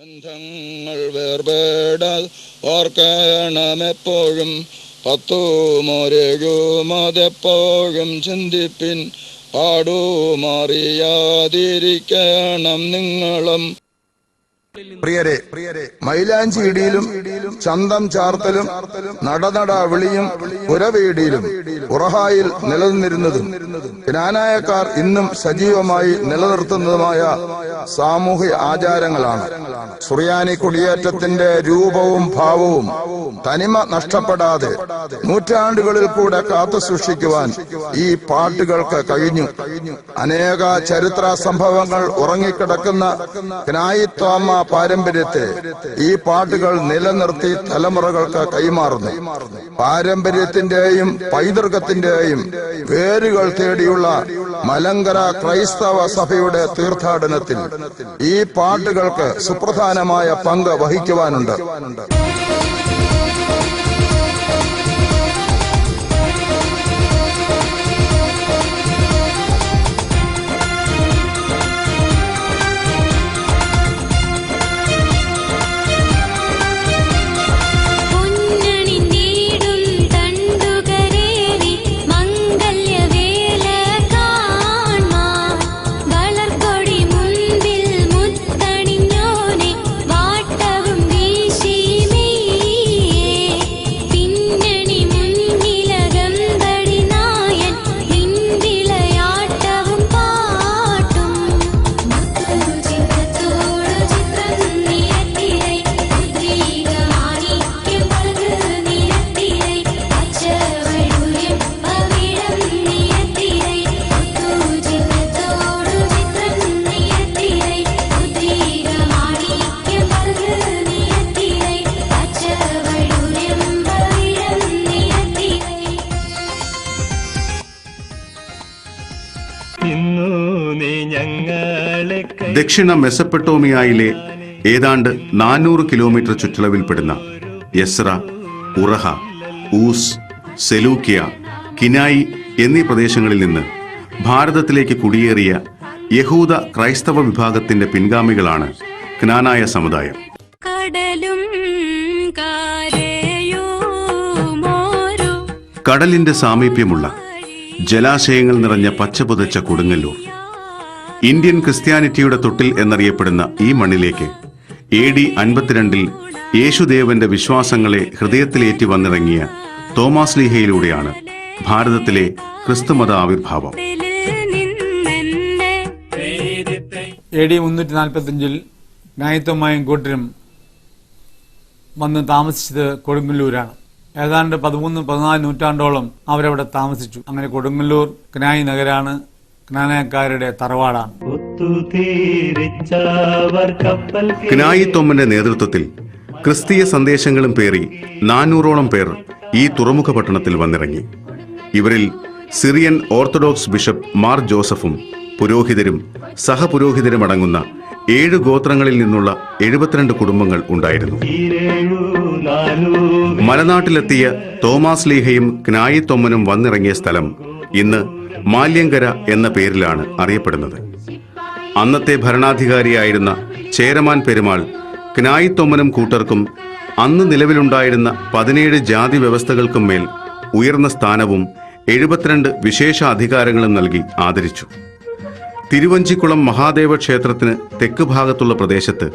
ബന്ധങ്ങൾ വേർപേടാൽ ഓർക്കണമെപ്പോഴും. പത്തുമൊരേകും അതെപ്പോഴും ചിന്തിപ്പിൻ പാടുമാറിയാതിരിക്കണം നിങ്ങളും. പ്രിയരെ മൈലാഞ്ചി ഇടിയിലും ചന്തം ചാർത്തലും നടനട വിളിയും പുരവീടിയിലും ഉറഹായിൽ നിലനിന്നിരുന്നതും ജ്ഞാനായക്കാർ ഇന്നും സജീവമായി നിലനിർത്തുന്നതുമായ സാമൂഹ്യ ആചാരങ്ങളാണ്. സുറിയാനി കുടിയേറ്റത്തിന്റെ രൂപവും ഭാവവും തനിമ നഷ്ടപ്പെടാതെ നൂറ്റാണ്ടുകളിൽ കൂടെ കാത്തു സൂക്ഷിക്കുവാൻ ഈ പാട്ടുകൾക്ക് കഴിഞ്ഞു. അനേക ചരിത്ര സംഭവങ്ങൾ ഉറങ്ങിക്കിടക്കുന്ന ജ്ഞായിത്വാമ പാരമ്പര്യത്തെ ഈ പാട്ടുകൾ നിലനിർത്തി തലമുറകൾക്ക് കൈമാറുന്നു. പാരമ്പര്യത്തിന്റെയും പൈതൃകത്തിന്റെയും വേരുകൾ തേടിയുള്ള മലങ്കര ക്രൈസ്തവ സഭയുടെ തീർത്ഥാടനത്തിൽ ഈ പാട്ടുകൾക്ക് സുപ്രധാനമായ പങ്ക് വഹിക്കുവാനുണ്ട്. ദക്ഷിണ മെസപ്പെട്ടോമിയയിലെ ഏതാണ്ട് നാനൂറ് കിലോമീറ്റർ ചുറ്റളവിൽപ്പെടുന്ന യസ്ര ഉറഹ ഊസ് സെലൂക്കിയ കിനായി എന്നീ പ്രദേശങ്ങളിൽ നിന്ന് ഭാരതത്തിലേക്ക് കുടിയേറിയ യഹൂദ ക്രൈസ്തവ വിഭാഗത്തിന്റെ പിൻഗാമികളാണ് ക്നാനായ സമുദായം. കടലിന്റെ സാമീപ്യമുള്ള ജലാശയങ്ങൾ നിറഞ്ഞ പച്ചപുതച്ച കൊടുങ്ങല്ലൂർ. ഇന്ത്യൻ ക്രിസ്ത്യാനിറ്റിയുടെ തൊട്ടിൽ എന്നറിയപ്പെടുന്ന ഈ മണ്ണിലേക്ക് എ ഡി അൻപത്തിരണ്ടിൽ യേശുദേവന്റെ വിശ്വാസങ്ങളെ ഹൃദയത്തിലേറ്റി വന്നിറങ്ങിയ തോമാസ് ലീഹയിലൂടെയാണ് ഭാരതത്തിലെ ക്രിസ്തുമത ആവിർഭാവം. എ ഡി മുന്നൂറ്റി നാൽപ്പത്തിയഞ്ചിൽ ന്യായത്വമായും കൂട്ടരും വന്ന് താമസിച്ചത് കൊടുങ്ങല്ലൂരാണ്. ഏതാണ്ട് പതിമൂന്ന് പതിനാല് നൂറ്റാണ്ടോളം അവരവിടെ താമസിച്ചു. അങ്ങനെ കൊടുങ്ങല്ലൂർ ക്നായി നഗരാണ് ക്നാനക്കാരുടെ തറവാടാണ് ഒത്തുതീരിച്ചവർ കപ്പൽ ക്നായി തൊമ്മന്റെ നേതൃത്വത്തിൽ ക്രിസ്തീയ സന്ദേശങ്ങളും പേറി നാനൂറോളം പേർ ഈ തുറമുഖ പട്ടണത്തിൽ വന്നിറങ്ങി. ഇവരിൽ സിറിയൻ ഓർത്തഡോക്സ് ബിഷപ്പ് മാർ ജോസഫും പുരോഹിതരും സഹപുരോഹിതരും അടങ്ങുന്ന ഏഴ് ഗോത്രങ്ങളിൽ നിന്നുള്ള എഴുപത്തിരണ്ട് കുടുംബങ്ങൾ ഉണ്ടായിരുന്നു. മലനാട്ടിലെത്തിയ തോമാസ് ലീഹയും ക്നായിത്തൊമ്മനും വന്നിറങ്ങിയ സ്ഥലം ഇന്ന് മാല്യങ്കര എന്ന പേരിലാണ് അറിയപ്പെടുന്നത്. അന്നത്തെ ഭരണാധികാരിയായിരുന്ന ചേരമാൻ പെരുമാൾ ക്നായി തൊമ്മനും കൂട്ടർക്കും അന്ന് നിലവിലുണ്ടായിരുന്ന പതിനേഴ് ജാതി വ്യവസ്ഥകൾക്കും മേൽ ഉയർന്ന സ്ഥാനവും എഴുപത്തിരണ്ട് വിശേഷ അധികാരങ്ങളും നൽകി ആദരിച്ചു. തിരുവഞ്ചിക്കുളം മഹാദേവ ക്ഷേത്രത്തിന് തെക്ക് ഭാഗത്തുള്ള പ്രദേശത്ത്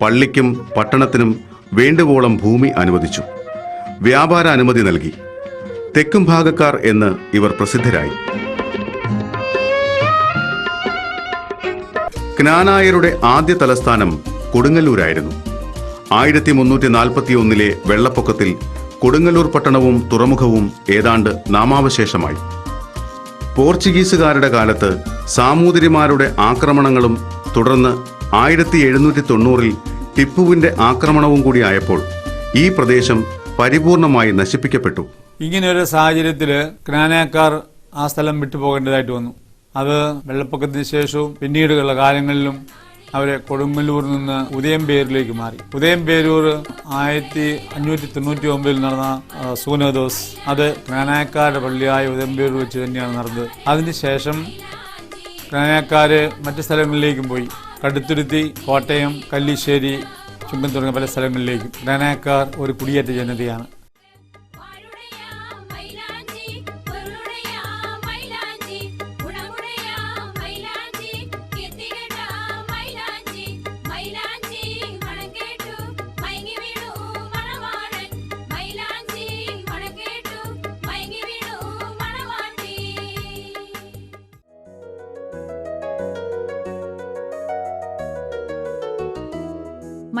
പള്ളിക്കും പട്ടണത്തിനും വേണ്ടുവോളം ഭൂമി അനുവദിച്ചു. വ്യാപാര അനുമതി നൽകി. തെക്കും ഭാഗക്കാർ എന്ന് ഇവർ പ്രസിദ്ധരായി. ക്നാനായരുടെ ആദ്യ തലസ്ഥാനം കൊടുങ്ങല്ലൂരായിരുന്നു. ആയിരത്തി മുന്നൂറ്റി നാൽപ്പത്തി ഒന്നിലെ വെള്ളപ്പൊക്കത്തിൽ കൊടുങ്ങല്ലൂർ പട്ടണവും തുറമുഖവും ഏതാണ്ട് നാമാവശേഷമായി. പോർച്ചുഗീസുകാരുടെ കാലത്ത് സാമൂതിരിമാരുടെ ആക്രമണങ്ങളും തുടർന്ന് ആയിരത്തി എഴുന്നൂറ്റി തൊണ്ണൂറിൽ ടിപ്പുവിന്റെ ആക്രമണവും കൂടിയായപ്പോൾ ഈ പ്രദേശം പരിപൂർണമായി നശിപ്പിക്കപ്പെട്ടു. ഇങ്ങനെ ഒരു സാഹചര്യത്തിൽ ക്നാനക്കാർ ആ സ്ഥലം വിട്ടുപോകേണ്ടതായിട്ട് വന്നു. അത് വെള്ളപ്പൊക്കത്തിന് ശേഷവും പിന്നീടുള്ള കാലങ്ങളിലും അവരെ കൊടുങ്ങല്ലൂരിൽ നിന്ന് ഉദയംപേരൂരിലേക്ക് മാറി. ഉദയംപേരൂർ ആയിരത്തി അഞ്ഞൂറ്റി തൊണ്ണൂറ്റി ഒമ്പതിൽ നടന്ന സൂനോദോസ്. അത് ക്നാനാക്കാരുടെ പള്ളിയായ ഉദയംപേരൂർ വെച്ച് തന്നെയാണ് നടന്നത്. അതിനുശേഷം ക്നാനാക്കാർ മറ്റു സ്ഥലങ്ങളിലേക്കും പോയി. കടുത്തുരുത്തി കോട്ടയം കല്ലിശ്ശേരി ചുങ്കം തുടങ്ങിയ പല സ്ഥലങ്ങളിലേക്കും. ക്നാനാക്കാർ ഒരു കുടിയേറ്റ ജനതയാണ്.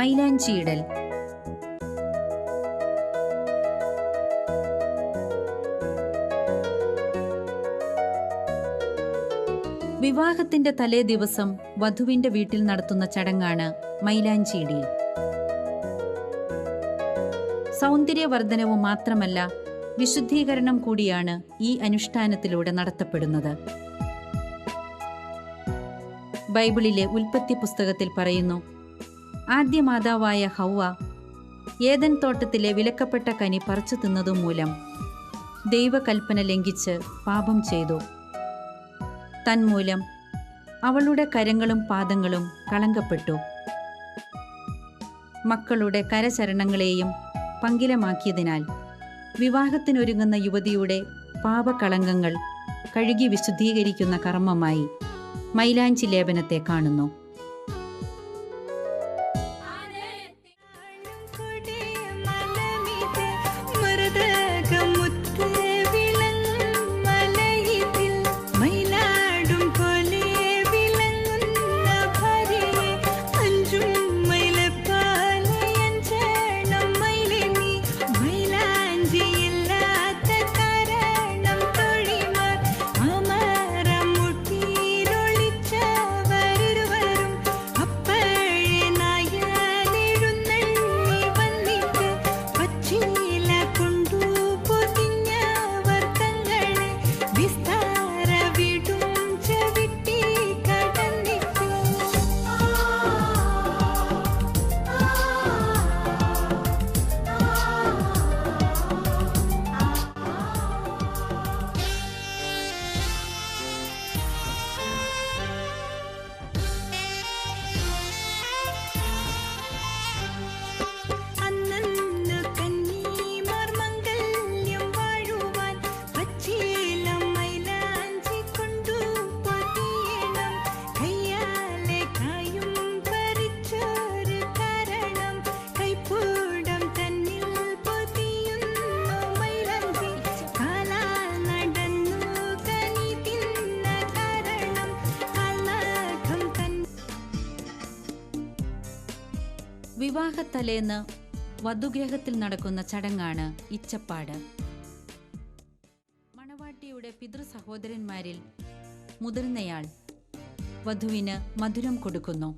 മൈലാഞ്ചിയിടൽ. വിവാഹത്തിന്റെ തലേ ദിവസം വധുവിന്റെ വീട്ടിൽ നടത്തുന്ന ചടങ്ങാണ് മൈലാഞ്ചിയിടൽ. സൗന്ദര്യവർദ്ധനവും മാത്രമല്ല വിശുദ്ധീകരണം കൂടിയാണ് ഈ അനുഷ്ഠാനത്തിലൂടെ നടത്തപ്പെടുന്നത്. ബൈബിളിലെ ഉൽപ്പത്തി പുസ്തകത്തിൽ പറയുന്നു ആദ്യ മാതാവായ ഹൗവ ഏതൻ തോട്ടത്തിലെ വിലക്കപ്പെട്ട കനി പറിച്ചു തിന്നതുമൂലം ദൈവകൽപ്പന ലംഘിച്ച് പാപം ചെയ്തു. തന്മൂലം അവളുടെ കരങ്ങളും പാദങ്ങളും കളങ്കപ്പെട്ടു. മക്കളുടെ കരചരണങ്ങളെയും പങ്കിലമാക്കിയതിനാൽ വിവാഹത്തിനൊരുങ്ങുന്ന യുവതിയുടെ പാപകളങ്കങ്ങൾ കഴുകി വിശുദ്ധീകരിക്കുന്ന കർമ്മമായി മൈലാഞ്ചി ലേപനത്തെ കാണുന്നു. വിവാഹത്തലേന്ന് വധുഗ്രഹത്തിൽ നടക്കുന്ന ചടങ്ങാണ് ഇച്ചപ്പാട്. മണവാട്ടിയുടെ പിതൃ സഹോദരന്മാരിൽ മുതിർന്നയാൾ വധുവിന് മധുരം കൊടുക്കുന്നു.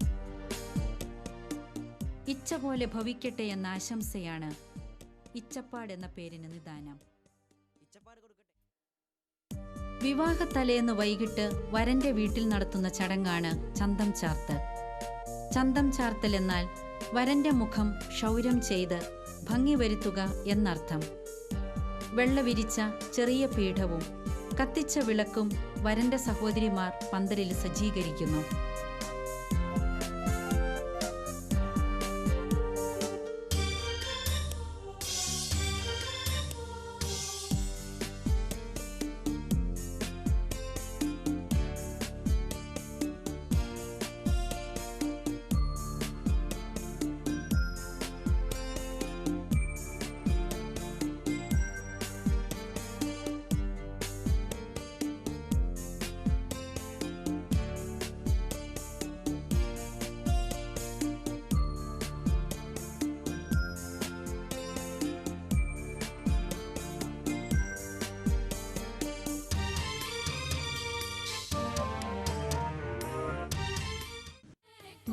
ഇച്ച പോലെ ഭവിക്കട്ടെ എന്ന ആശംസയാണ് ഇച്ചപ്പാട് എന്ന പേരിന് നിദാനം. വിവാഹ തലേന്ന് വൈകിട്ട് വരന്റെ വീട്ടിൽ നടത്തുന്ന ചടങ്ങാണ് ചന്തം ചാർത്ത്. ചന്തം ചാർത്തൽ എന്നാൽ വരന്റെ മുഖം ക്ഷൗരം ചെയ്ത് ഭംഗി വരുത്തുക എന്നർത്ഥം. വെള്ളവിരിച്ച ചെറിയ പീഠവും കത്തിച്ച വിളക്കും വരന്റെ സഹോദരിമാർ പന്തലിൽ സജ്ജീകരിക്കുന്നു.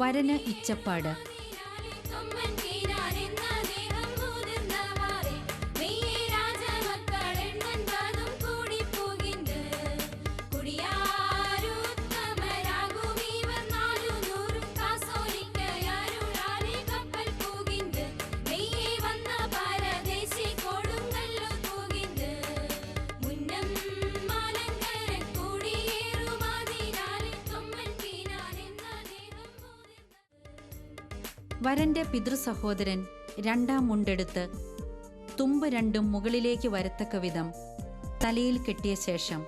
വരന് ഇച്ചപ്പാട് വരന്റെ പിതൃസഹോദരൻ രണ്ടാം മുണ്ടെടുത്ത് തുമ്പ് രണ്ടും മുകളിലേക്ക് വരത്തക്ക വിധം തലയിൽ കെട്ടിയ ശേഷം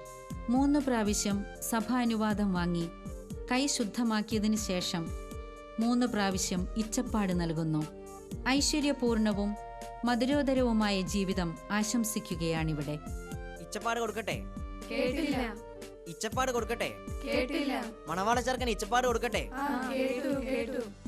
മൂന്ന് പ്രാവശ്യം സഭാനുവാദം വാങ്ങി കൈ ശുദ്ധമാക്കിയതിനു ശേഷം മൂന്ന് പ്രാവശ്യം ഇച്ചപ്പാട് നൽകുന്നു. ഐശ്വര്യപൂർണവും മധുരോദരവുമായ ജീവിതം ആശംസിക്കുകയാണിവിടെ. ഇച്ചപ്പാട് കൊടുക്കട്ടെ? കേട്ടില്ല. ഇച്ചപ്പാട് കൊടുക്കട്ടെ? കേട്ടില്ല. മണവാള ചെറുക്കൻ ഇച്ചപ്പാട് കൊടുക്കട്ടെ? ആ കേട്ടു കേട്ടു.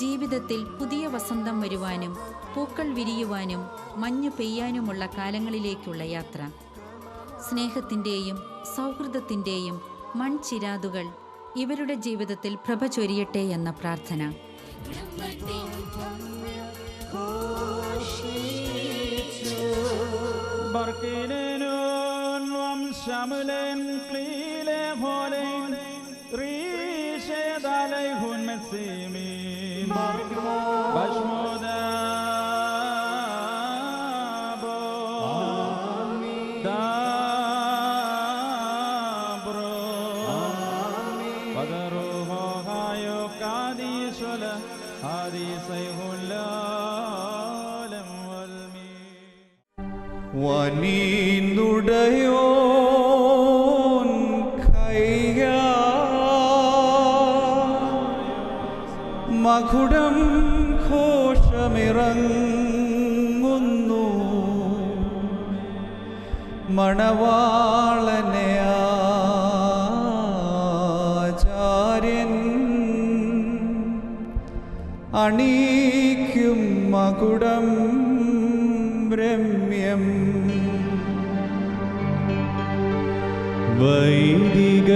ജീവിതത്തിൽ പുതിയ വസന്തം വരുവാനും പൂക്കൾ വിരിയുവാനും മഞ്ഞു പെയ്യാനുമുള്ള കാലങ്ങളിലേക്കുള്ള യാത്ര. സ്നേഹത്തിന്റെയും സൗഹൃദത്തിന്റെയും മൺചിരാതുകൾ ഇവരുടെ ജീവിതത്തിൽ പ്രഭ ചൊരിയട്ടെ എന്ന പ്രാർത്ഥന. ബർക്കിനൂൻ മണവാളനെ ആചാര്യൻ അണീക്കും മകുടം രമ്യം. വൈദിക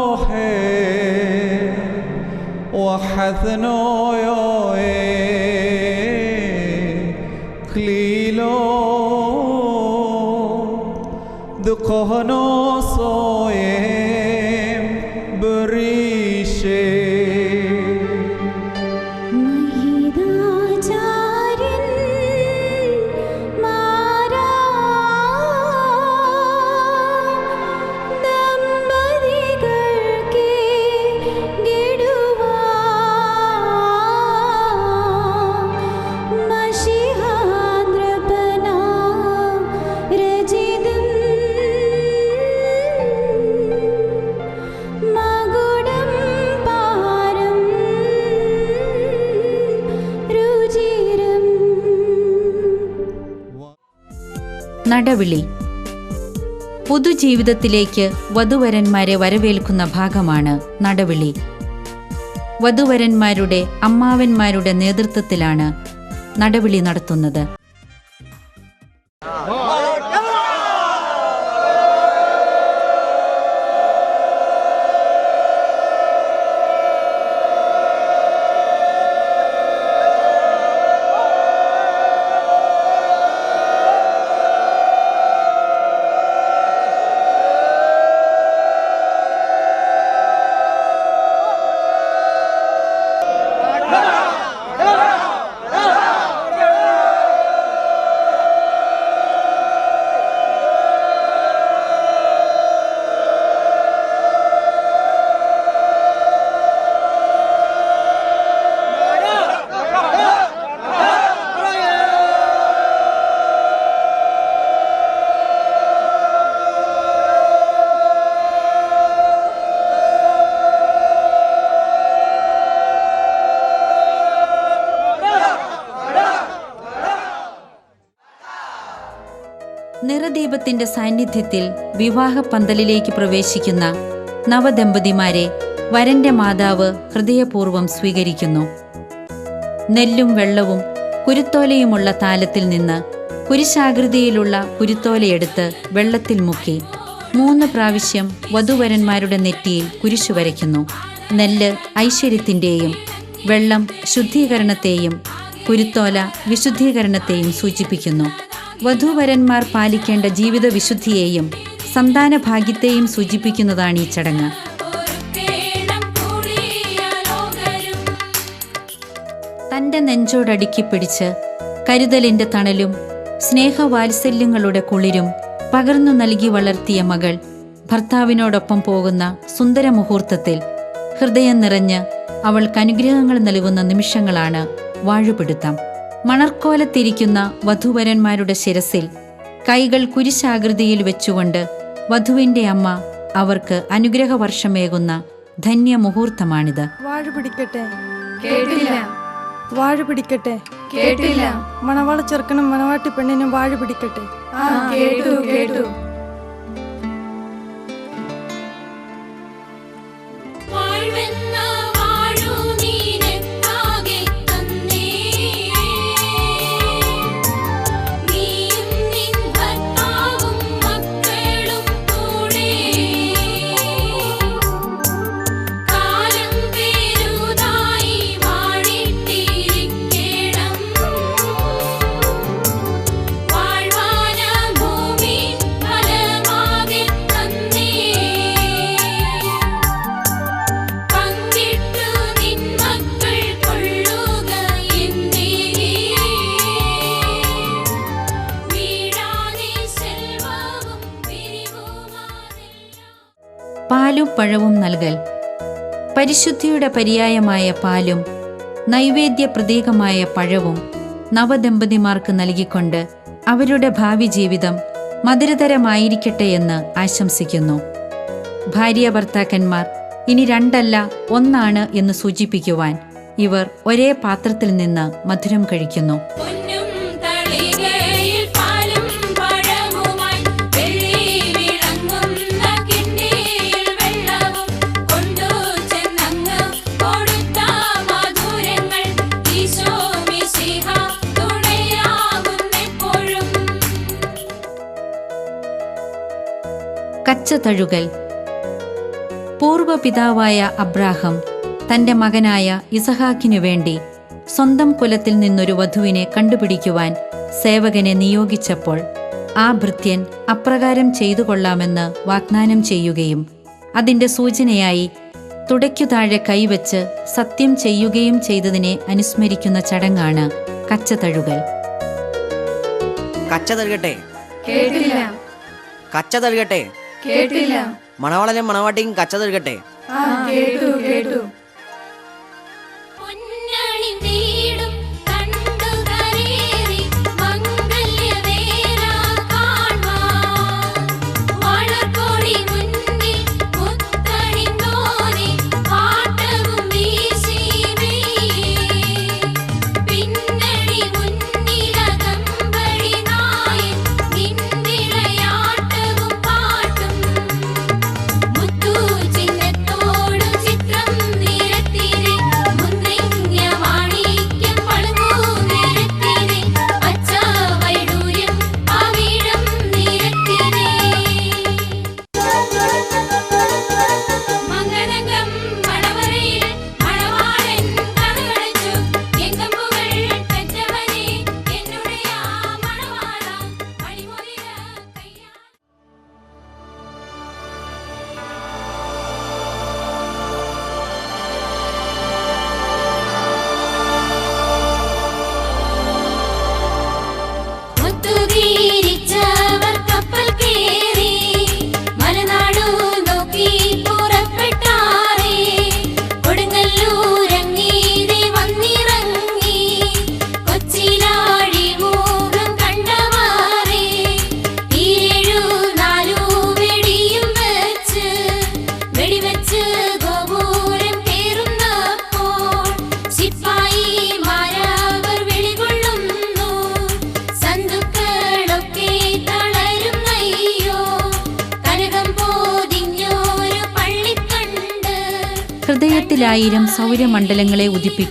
روحي وحث نويوي قليلو ذقه نوص നടവിളി. പൊതുജീവിതത്തിലേക്ക് വധുവരന്മാരെ വരവേൽക്കുന്ന ഭാഗമാണ് നടവിളി. വധുവരന്മാരുടെ അമ്മാവന്മാരുടെ നേതൃത്വത്തിലാണ് നടവിളി നടത്തുന്നത്. നിറദീപത്തിന്റെ സാന്നിധ്യത്തിൽ വിവാഹ പന്തലിലേക്ക് പ്രവേശിക്കുന്ന നവദമ്പതിമാരെ വരന്റെ മാതാവ് ഹൃദയപൂർവം സ്വീകരിക്കുന്നു. നെല്ലും വെള്ളവും കുരുത്തോലയുമുള്ള താലത്തിൽ നിന്ന് കുരിശാകൃതിയിലുള്ള കുരുത്തോലയെടുത്ത് വെള്ളത്തിൽ മുക്കി മൂന്ന് പ്രാവശ്യം വധുവരന്മാരുടെ നെറ്റിയിൽ കുരിശു വരയ്ക്കുന്നു. നെല്ല് ഐശ്വര്യത്തിന്റെയും വെള്ളം ശുദ്ധീകരണത്തെയും കുരുത്തോല വിശുദ്ധീകരണത്തെയും സൂചിപ്പിക്കുന്നു. വധൂവരന്മാർ പാലിക്കേണ്ട ജീവിത വിശുദ്ധിയെയും സന്താന ഭാഗ്യത്തെയും സൂചിപ്പിക്കുന്നതാണ് ഈ ചടങ്ങ്. തന്റെ നെഞ്ചോടടുക്കി പിടിച്ച് കരുതലിന്റെ തണലും സ്നേഹവാത്സല്യങ്ങളുടെ കുളിരും പകർന്നു നൽകി വളർത്തിയ മകൾ ഭർത്താവിനോടൊപ്പം പോകുന്ന സുന്ദര മുഹൂർത്തത്തിൽ ഹൃദയം നിറഞ്ഞ് അവൾക്ക് അനുഗ്രഹങ്ങൾ നൽകുന്ന നിമിഷങ്ങളാണ് വാഴുപിടുത്തം. മണർക്കോലത്തിരിക്കുന്ന വധുവരന്മാരുടെ ശിരസിൽ കൈകൾ കുരിശാകൃതിയിൽ വെച്ചുകൊണ്ട് വധുവിന്റെ അമ്മ അവർക്ക് അനുഗ്രഹവർഷമേകുന്ന ധന്യ മുഹൂർത്തമാണിത് വാഴ പിടിക്കട്ടെ? കേട്ടില്ല. വാഴിപിടിക്കട്ടെ കേട്ടില്ല. മണവാള ചെറുക്കനും മണവാട്ടി പെണ്ണിനും വാഴ പിടിക്കട്ടെ? കേട്ടു കേട്ടു. പഴവും നൽകൽ. പരിശുദ്ധിയുടെ പര്യായമായ പാലും നൈവേദ്യ പ്രതീകമായ പഴവും നവദമ്പതിമാർക്ക് നൽകിക്കൊണ്ട് അവരുടെ ഭാവി ജീവിതം മധുരതരമായിരിക്കട്ടെ എന്ന് ആശംസിക്കുന്നു. ഭാര്യ ഭർത്താക്കന്മാർ ഇനി രണ്ടല്ല ഒന്നാണ് എന്ന് സൂചിപ്പിക്കുവാൻ ഇവർ ഒരേ പാത്രത്തിൽ നിന്ന് മധുരം കഴിക്കുന്നു. കച്ചതഴുകൽ പൂർവപിതാവായ അബ്രാഹം തന്റെ മകനായ ഇസഹാക്കിനു വേണ്ടി സ്വന്തം കുലത്തിൽ നിന്നൊരു വധുവിനെ കണ്ടുപിടിക്കുവാൻ സേവകനെ നിയോഗിച്ചപ്പോൾ ആ ഭൃത്യൻ അപ്രകാരം ചെയ്തു കൊള്ളാമെന്ന് വാഗ്ദാനം ചെയ്യുകയും അതിന്റെ സൂചനയായി തുടയ്ക്കു താഴെ കൈവച്ച് സത്യം ചെയ്യുകയും ചെയ്തതിനെ അനുസ്മരിക്കുന്ന ചടങ്ങാണ് കച്ചതഴുകൽ. കച്ചതഴുകട്ടെ? തഴുകട്ടെ കേട്ടില്ല. കച്ച തഴുകട്ടെ കേട്ടില്ല. മണവാളനും മണവാട്ടിയും കച്ച തഴുകട്ടെ ആ കേട്ടു കേട്ടു.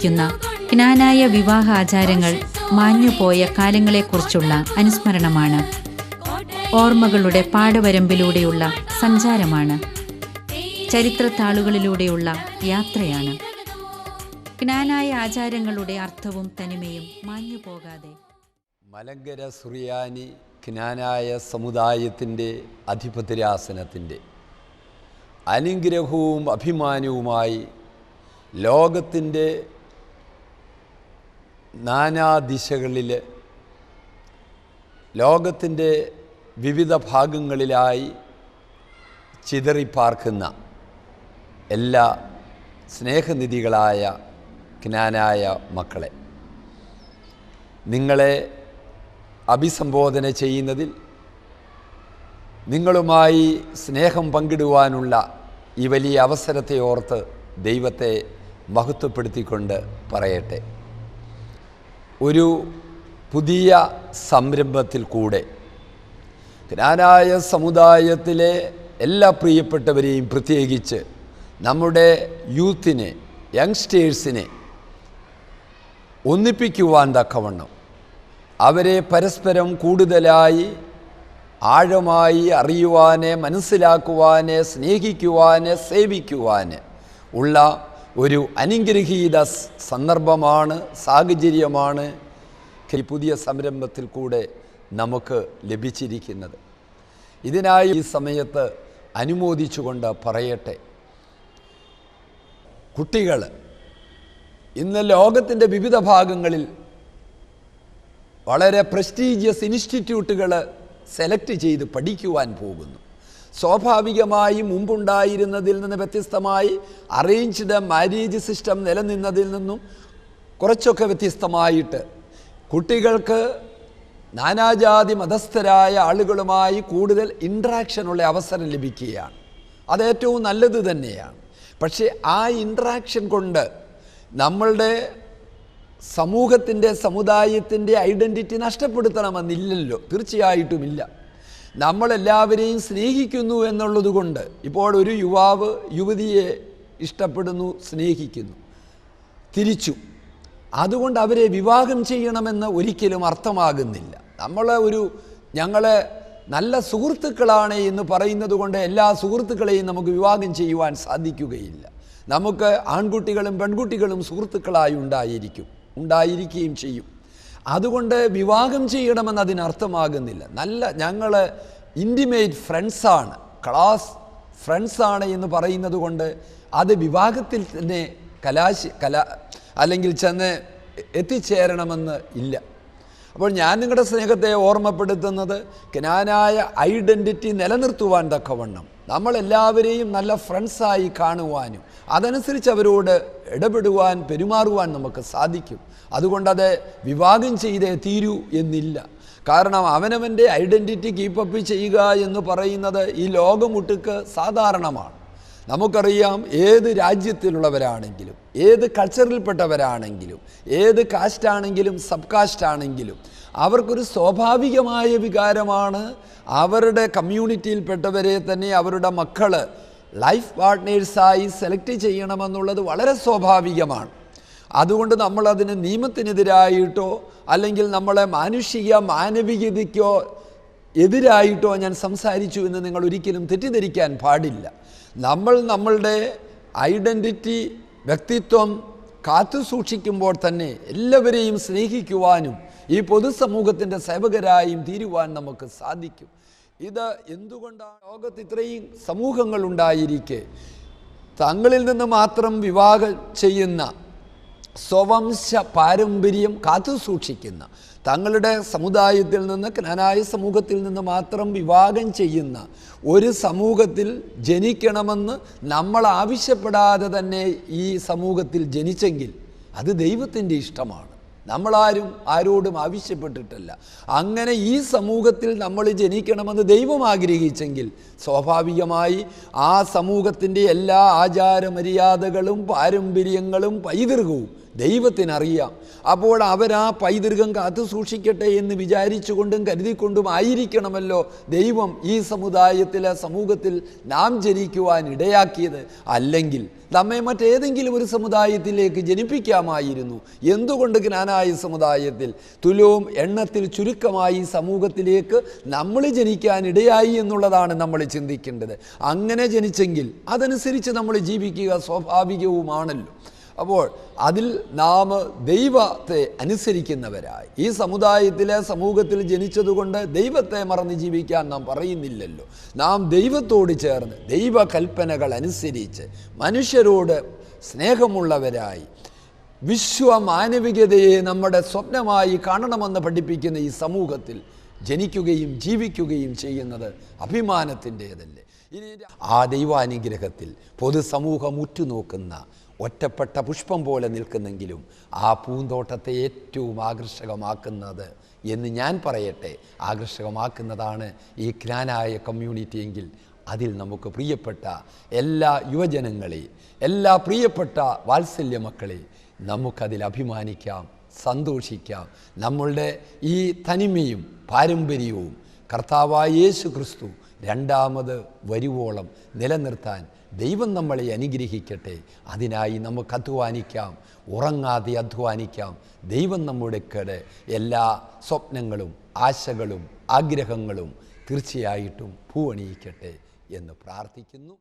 ഉദിപ്പിക്കുന്ന ജ്ഞാനായ വിവാഹ ആചാരങ്ങൾ മാഞ്ഞുപോയ കാലങ്ങളെക്കുറിച്ചുള്ള അനുസ്മരണമാണ്. ഓർമ്മകളുടെ പാടവരമ്പിലൂടെയുള്ള സഞ്ചാരമാണ്. ചരിത്രത്താളുകളിലൂടെയുള്ള യാത്രയാണ്. ജ്ഞാനായ ആചാരങ്ങളുടെ അർത്ഥവും തനിമയും മാഞ്ഞുപോകാതെ. മലങ്കര സുറിയാനി ജ്ഞാനായ സമുദായത്തിന്റെ അധിപതിരാസനത്തിന്റെ അനുഗ്രഹവും അഭിമാനവുമായി ലോകത്തിന്റെ നാനാദിശകളിൽ ലോകത്തിന്റെ വിവിധ ഭാഗങ്ങളിലായി ചിതറിപ്പാർക്കുന്ന എല്ലാ സ്നേഹനിധികളായ ജ്ഞാനായ മക്കളെ നിങ്ങളെ അഭിസംബോധന ചെയ്യുന്നതിൽ നിങ്ങളുമായി സ്നേഹം പങ്കിടുവാനുള്ള ഈ വലിയ അവസരത്തെ ഓർത്ത് ദൈവത്തെ മഹത്വപ്പെടുത്തിക്കൊണ്ട് പറയട്ടെ. ഒരു പുതിയ സംരംഭത്തിൽ കൂടെ ജ്ഞാനായ സമുദായത്തിലെ എല്ലാ പ്രിയപ്പെട്ടവരെയും പ്രത്യേകിച്ച് നമ്മുടെ യൂത്തിനെ യങ്സ്റ്റേഴ്സിനെ ഒന്നിപ്പിക്കുവാൻ തക്കവണ്ണം അവരെ പരസ്പരം കൂടുതലായി ആഴമായി അറിയുവാനെ മനസ്സിലാക്കുവാനെ സ്നേഹിക്കുവാനെ സേവിക്കുവാന് ഉള്ള ഒരു അനുഗ്രഹീത സന്ദർഭമാണ് സാഹചര്യമാണ് ഈ പുതിയ സംരംഭത്തിൽ കൂടെ നമുക്ക് ലഭിച്ചിരിക്കുന്നത്. ഇതിനായി ഈ സമയത്ത് അനുമോദിച്ചുകൊണ്ട് പറയട്ടെ. കുട്ടികൾ ഇന്ന് ലോകത്തിന്റെ വിവിധ ഭാഗങ്ങളിൽ വളരെ പ്രസ്റ്റീജിയസ് ഇൻസ്റ്റിറ്റ്യൂട്ടുകൾ സെലക്ട് ചെയ്ത് പഠിക്കുവാൻ പോകുന്നു. സ്വാഭാവികമായി മുമ്പുണ്ടായിരുന്നതിൽ നിന്ന് വ്യത്യസ്തമായി അറേഞ്ച്ഡ് മാരേജ് സിസ്റ്റം നിലനിന്നതിൽ നിന്നും കുറച്ചൊക്കെ വ്യത്യസ്തമായിട്ട് കുട്ടികൾക്ക് നാനാജാതി മതസ്ഥരായ ആളുകളുമായി കൂടുതൽ ഇൻട്രാക്ഷനുള്ള അവസരം ലഭിക്കുകയാണ്. അതേറ്റവും നല്ലത് തന്നെയാണ്. പക്ഷേ ആ ഇൻട്രാക്ഷൻ കൊണ്ട് നമ്മളുടെ സമൂഹത്തിന്റെ സമുദായത്തിന്റെ ഐഡന്റിറ്റി നഷ്ടപ്പെടുത്തണമെന്നില്ലല്ലോ. തീർച്ചയായിട്ടുമില്ല. നമ്മളെല്ലാവരെയും സ്നേഹിക്കുന്നു എന്നുള്ളത് കൊണ്ട് ഇപ്പോൾ ഒരു യുവാവ് യുവതിയെ ഇഷ്ടപ്പെടുന്നു സ്നേഹിക്കുന്നു തിരിച്ചു. അതുകൊണ്ട് അവരെ വിവാഹം ചെയ്യണമെന്ന് ഒരിക്കലും അർത്ഥമാകുന്നില്ല. നമ്മളെ ഒരു ഞങ്ങളെ നല്ല സുഹൃത്തുക്കളാണ് എന്ന് പറയുന്നത് കൊണ്ട് എല്ലാ സുഹൃത്തുക്കളെയും നമുക്ക് വിവാഹം ചെയ്യുവാൻ സാധിക്കുകയില്ല. നമുക്ക് ആൺകുട്ടികളും പെൺകുട്ടികളും സുഹൃത്തുക്കളായി ഉണ്ടായിരിക്കും ഉണ്ടായിരിക്കുകയും ചെയ്യും. അതുകൊണ്ട് വിവാഹം ചെയ്യണമെന്ന് അതിനർത്ഥമാകുന്നില്ല. നല്ല ഞങ്ങൾ ഇന്റിമേറ്റ് ഫ്രണ്ട്സാണ് ക്ലാസ് ഫ്രണ്ട്സാണ് എന്ന് പറയുന്നത് കൊണ്ട് അത് വിവാഹത്തിൽ തന്നെ കലാശി കലാ അല്ലെങ്കിൽ ചെന്ന് എത്തിച്ചേരണമെന്ന് ഇല്ല. അപ്പോൾ ഞാൻ നിങ്ങളുടെ സ്നേഹത്തെ ഓർമ്മപ്പെടുത്തുന്നത് ഞാനായ ഐഡന്റിറ്റി നിലനിർത്തുവാൻ തക്കവണ്ണം. നമ്മളെല്ലാവരെയും നല്ല ഫ്രണ്ട്സായി കാണുവാനും അതനുസരിച്ച് അവരോട് ഇടപെടുവാൻ പെരുമാറുവാൻ നമുക്ക് സാധിക്കും. അതുകൊണ്ടത് വിവാഹം ചെയ്തേ തീരൂ എന്നില്ല. കാരണം അവനവന്റെ ഐഡന്റിറ്റി കീപ്പപ്പ് ചെയ്യുക എന്ന് പറയുന്നത് ഈ ലോകമുട്ടുക്ക് സാധാരണമാണ്. നമുക്കറിയാം ഏത് രാജ്യത്തിലുള്ളവരാണെങ്കിലും ഏത് കൾച്ചറിൽപ്പെട്ടവരാണെങ്കിലും ഏത് കാസ്റ്റാണെങ്കിലും സബ് കാസ്റ്റാണെങ്കിലും അവർക്കൊരു സ്വാഭാവികമായ വികാരമാണ് അവരുടെ കമ്മ്യൂണിറ്റിയിൽപ്പെട്ടവരെ തന്നെ അവരുടെ മക്കൾ ലൈഫ് പാർട്ട്നേഴ്സായി സെലക്ട് ചെയ്യണമെന്നുള്ളത് വളരെ സ്വാഭാവികമാണ്. അതുകൊണ്ട് നമ്മൾ അതിന് നിയമത്തിനെതിരായിട്ടോ അല്ലെങ്കിൽ നമ്മളെ മാനുഷിക മാനവികതയ്ക്കോ എതിരായിട്ടോ ഞാൻ സംസാരിച്ചു എന്ന് നിങ്ങൾ ഒരിക്കലും തെറ്റിദ്ധരിക്കാൻ പാടില്ല. നമ്മൾ നമ്മളുടെ ഐഡന്റിറ്റി വ്യക്തിത്വം കാത്തു സൂക്ഷിക്കുമ്പോൾ തന്നെ എല്ലാവരെയും സ്നേഹിക്കുവാനും ഈ പൊതുസമൂഹത്തിന്റെ സേവകരായും തീരുവാൻ നമുക്ക് സാധിക്കും. ഇത് എന്തുകൊണ്ടാണ് ലോകത്ത് ഇത്രയും സമൂഹങ്ങൾ ഉണ്ടായിരിക്കെ? തങ്ങളിൽ നിന്ന് മാത്രം വിവാഹം ചെയ്യുന്ന സ്വവംശ പാരമ്പര്യം കാത്തു സൂക്ഷിക്കുന്ന തങ്ങളുടെ സമുദായത്തിൽ നിന്ന് ജ്ഞാനായ സമൂഹത്തിൽ നിന്ന് മാത്രം വിവാഹം ചെയ്യുന്ന ഒരു സമൂഹത്തിൽ ജനിക്കണമെന്ന് നമ്മൾ ആവശ്യപ്പെടാതെ തന്നെ ഈ സമൂഹത്തിൽ ജനിച്ചെങ്കിൽ അത് ദൈവത്തിന്റെ ഇഷ്ടമാണ്. നമ്മളാരും ആരോടും ആവശ്യപ്പെട്ടിട്ടല്ല. അങ്ങനെ ഈ സമൂഹത്തിൽ നമ്മൾ ജനിക്കണമെന്ന് ദൈവം ആഗ്രഹിച്ചെങ്കിൽ സ്വാഭാവികമായി ആ സമൂഹത്തിന്റെ എല്ലാ ആചാരമര്യാദകളും പാരമ്പര്യങ്ങളും പൈതൃകവും ദൈവത്തിനറിയാം. അപ്പോൾ അവരാ പൈതൃകം കാത്തു സൂക്ഷിക്കട്ടെ എന്ന് വിചാരിച്ചുകൊണ്ടും കരുതിക്കൊണ്ടും ആയിരിക്കണമല്ലോ ദൈവം ഈ സമുദായത്തിലെ സമൂഹത്തിൽ നാം ജനിക്കുവാൻ ഇടയാക്കിയത്. അല്ലെങ്കിൽ നമ്മെ മറ്റേതെങ്കിലും ഒരു സമുദായത്തിലേക്ക് ജനിപ്പിക്കാമായിരുന്നു. എന്തുകൊണ്ട് ജ്ഞാനായ സമുദായത്തിൽ തുലവും എണ്ണത്തിൽ ചുരുക്കമായി സമൂഹത്തിലേക്ക് നമ്മൾ ജനിക്കാൻ ഇടയായി എന്നുള്ളതാണ് നമ്മൾ ചിന്തിക്കേണ്ടത്. അങ്ങനെ ജനിച്ചെങ്കിൽ അതനുസരിച്ച് നമ്മൾ ജീവിക്കുക സ്വാഭാവികവുമാണല്ലോ. അപ്പോൾ അതിൽ നാം ദൈവത്തെ അനുസരിക്കുന്നവരായി. ഈ സമുദായത്തിലെ സമൂഹത്തിൽ ജനിച്ചതുകൊണ്ട് ദൈവത്തെ മറന്ന് ജീവിക്കാൻ നാം പറയുന്നില്ലല്ലോ. നാം ദൈവത്തോട് ചേർന്ന് ദൈവകൽപ്പനകൾ അനുസരിച്ച് മനുഷ്യരോട് സ്നേഹമുള്ളവരായി വിശ്വമാനവികതയെ നമ്മുടെ സ്വപ്നമായി കാണണമെന്ന് പഠിപ്പിക്കുന്ന ഈ സമൂഹത്തിൽ ജനിക്കുകയും ജീവിക്കുകയും ചെയ്യുന്നത് അഭിമാനത്തിന്റേതല്ലേ. ഇനി ആ ദൈവാനുഗ്രഹത്തിൽ പൊതുസമൂഹം ഉറ്റുനോക്കുന്ന ഒറ്റപ്പെട്ട പുഷ്പം പോലെ നിൽക്കുന്നെങ്കിലും ആ പൂന്തോട്ടത്തെ ഏറ്റവും ആകർഷകമാക്കുന്നത് എന്ന് ഞാൻ പറയട്ടെ ആകർഷകമാക്കുന്നതാണ് ഈ ക്ലാനായ കമ്മ്യൂണിറ്റി എങ്കിൽ അതിൽ നമുക്ക് പ്രിയപ്പെട്ട എല്ലാ യുവജനങ്ങളെ എല്ലാ പ്രിയപ്പെട്ട വാത്സല്യ മക്കളെ നമുക്കതിൽ അഭിമാനിക്കാം സന്തോഷിക്കാം. നമ്മളുടെ ഈ തനിമയും പാരമ്പര്യവും കർത്താവായ യേശു ക്രിസ്തു രണ്ടാമത് വരുവോളം നിലനിർത്താൻ ദൈവം നമ്മളെ അനുഗ്രഹിക്കട്ടെ. അതിനായി നമുക്ക് അധ്വാനിക്കാം. ഉറങ്ങാതെ അധ്വാനിക്കാം. ദൈവം നമ്മുടെ കട എല്ലാ സ്വപ്നങ്ങളും ആശകളും ആഗ്രഹങ്ങളും തീർച്ചയായിട്ടും പൂവണിയിക്കട്ടെ എന്ന് പ്രാർത്ഥിക്കുന്നു.